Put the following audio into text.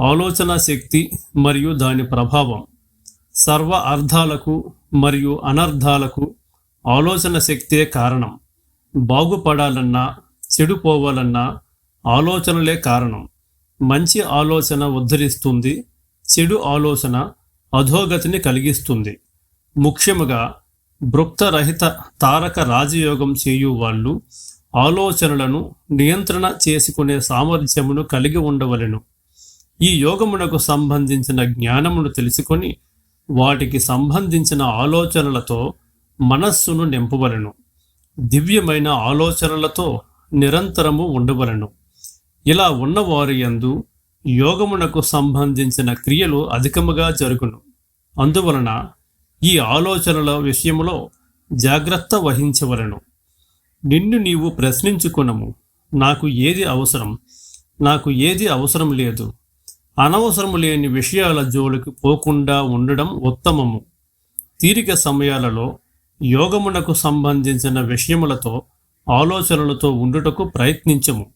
ఆలోచన శక్తి మరియు దాని ప్రభావం. సర్వ అర్థాలకు మరియు అనర్థాలకు ఆలోచన శక్తే కారణం. బాగుపడాలన్నా చెడిపోవాలన్నా ఆలోచనలే కారణం. మంచి ఆలోచన ఉద్ధరిస్తుంది చెడు ఆలోచన అధోగతిని కలిగిస్తుంది. ముఖ్యముగా భృక్తరహిత తారక రాజయోగం చేయు వాళ్ళు ఆలోచనలను నియంత్రణ చేసుకునే సామర్థ్యమును కలిగి ఉండవలెను. ఈ యోగమునకు సంబంధించిన జ్ఞానమును తెలుసుకొని వాటికి సంబంధించిన ఆలోచనలతో మనస్సును నింపవలెను. దివ్యమైన ఆలోచనలతో నిరంతరము ఉండవలెను. ఇలా ఉన్నవారు యందు యోగమునకు సంబంధించిన క్రియలు అధికముగా జరుగును. అందువలన ఈ ఆలోచనల విషయంలో జాగ్రత్త వహించవలను. నిన్ను నీవు ప్రశ్నించుకునము. నాకు ఏది అవసరం? నాకు ఏది అవసరం లేదు? అనవసరము లేని విషయాల జోలికి పోకుండా ఉండడం ఉత్తమము. తీరిక సమయాలలో యోగమునకు సంబంధించిన విషయములతో ఆలోచనలతో ఉండుటకు ప్రయత్నించము.